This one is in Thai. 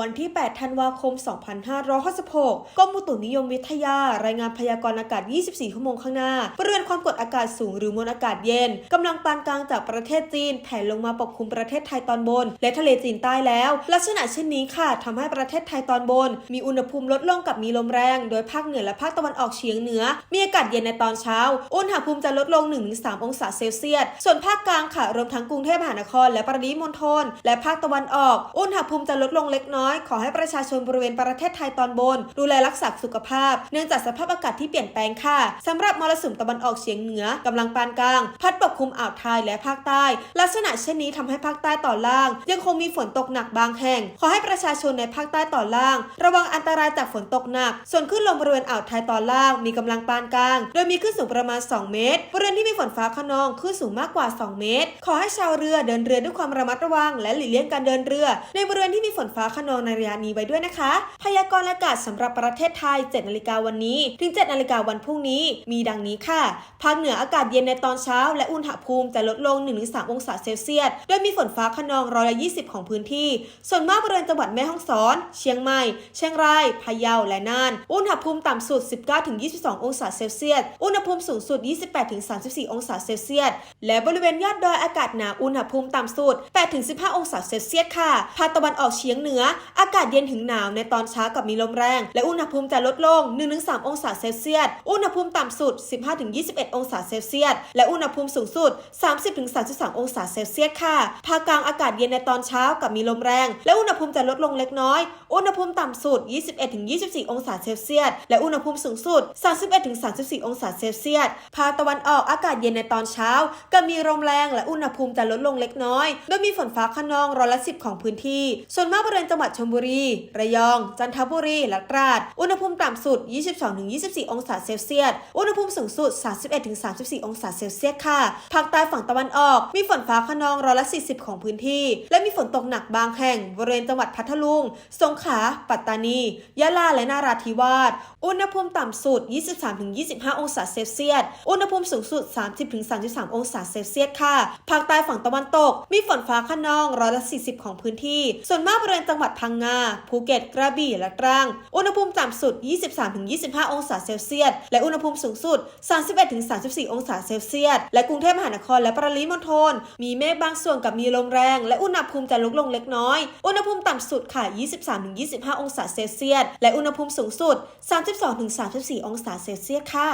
วันที่ 8 ธันวาคม 2566กรมอุตุนิยมวิทยารายงานพยากรณ์อากาศ 24 ชั่วโมงข้างหน้าบริเวณความกดอากาศสูงหรือมวลอากาศเย็นกำลังปานกลางจากประเทศจีนแผ่ลงมาปกคลุมประเทศไทยตอนบน และทะเลจีนใต้แล้ว ลักษณะเช่นนี้ค่ะทำให้ประเทศไทยตอนบน มีอุณหภูมิลดลงกับมีลมแรง โดยภาคเหนือและภาคตะวันออกเฉียงเหนือ มีอากาศเย็นในตอนเช้า อุณหภูมิจะลดลง 1-3 องศาเซลเซียส ส่วนภาคกลางค่ะรวมทั้งกรุงเทพมหานคร และปริมณฑลและภาคตะวันออก อุณหภูมิจะลดลงเล็กน้อยขอให้ประชาชนบริเวณประเทศไทยตอนบน ดูแลรักษาสุขภาพ เนื่องจากสภาพอากาศที่เปลี่ยนแปลงค่ะสำหรับมรสุมตะวันออกเฉียงเหนือกำลังปานกลาง พัดปกคลุมอ่าวไทยและภาคใต้ ลักษณะเช่นนี้ทำให้ภาคใต้ตอนล่าง ยังคงมีฝนตกหนักบางแห่ง ขอให้ประชาชนในภาคใต้ตอนล่าง ระวังอันตรายจากฝนตกหนัก ส่วนคลื่นลมบริเวณอ่าวไทยตอนล่างมีกำลังปานกลาง โดยมีคลื่นสูงประมาณ 2 เมตร บริเวณที่มีฝนฟ้าขนองคลื่นสูงมากกว่า 2 เมตร ขอให้ชาวเรือเดินเรือด้วยความระมัดระวัง และหลีกเลี่ยงการเดินเรือ ในบริเวณที่มีฝนฟ้าขนองในระยะนี้ไว้ด้วยนะคะ พยากรณ์อากาศสำหรับประเทศไทย 7 นาฬิกาวันนี้ ถึง 7 นาฬิกาวันพรุ่งนี้ มีดังนี้ค่ะ ภาคเหนืออากาศเย็นในตอนเช้า และอุณหภูมิจะลดลง 1-3 องศาเซลเซียส โดยมีฝนฟ้าขนองร้อยละ20 ของพื้นที่ ส่วนมากบริเวณจังหวัดแม่ฮ่องสอน เชียงใหม่ เชียงราย พะเยา และน่าน อุณหภูมิต่ำสุด 19-22 องศาเซลเซียส อุณหภูมิสูงสุด 28-34 องศาเซลเซียส และบริเวณยอดดอยอากาศหนาว อุณหภูมิต่ำสุด 8-15 องศาเซลเซียสค่ะ ภาคตะวันออกเฉียงเหนืออากาศเย็นถึงหนาวในตอนเช้ากับมีลมแรง และอุณหภูมิจะลดลง 1-3 องศาเซลเซียส อุณหภูมิต่ำสุด 15-21 องศาเซลเซียส และอุณหภูมิสูงสุด 30-33 องศาเซลเซียสค่ะ ภาคกลางอากาศเย็นในตอนเช้ากับมีลมแรง และอุณหภูมิจะลดลงเล็กน้อย อุณหภูมิต่ำสุด 21-24 องศาเซลเซียส และอุณหภูมิสูงสุด 31-34 องศาเซลเซียส ภาคตะวันออกอากาศเย็นในตอนเช้ากับมีลมแรงและอุณหภูมิจะลดลงเล็กน้อย โดยมีฝนฟ้าขนองร้อยละสิบของพื้นที่ ส่วนมากบริเวณจังหวัดชลบุรี ระยอง จันทบุรี และตราด อุณหภูมิต่ำสุด 22-24 องศาเซลเซียส อุณหภูมิสูงสุด 31-34 องศาเซลเซียสค่ะ ภาคใต้ฝั่งตะวันออก มีฝนฟ้าขนองร้อยละ 40 ของพื้นที่ และมีฝนตกหนักบางแห่ง บริเวณจังหวัดพัทลุง สงขลา ปัตตานี ยะลา และนาราธิวาส อุณหภูมิต่ำสุด 23-25 องศาเซลเซียส อุณหภูมิสูงสุด 30-33 องศาเซลเซียสค่ะ ภาคใต้ฝั่งตะวันตก มีฝนฟ้าขนองร้อยละ 40 ของพื้นที่ ส่วนมากบริเวณจังหวัดพังงา ภูเก็ต กระบี่ และตรัง อุณหภูมิต่ำสุด 23-25 องศาเซลเซียส และอุณหภูมิสูงสุด 31-34 องศาเซลเซียส และกรุงเทพมหานครและปริมณฑล มีเมฆบางส่วนกับมีลมแรง และอุณหภูมิจะลดลงเล็กน้อย อุณหภูมิต่ำสุดค่ะ 23-25 องศาเซลเซียส และอุณหภูมิสูงสุด 32-34 องศาเซลเซียส ค่ะ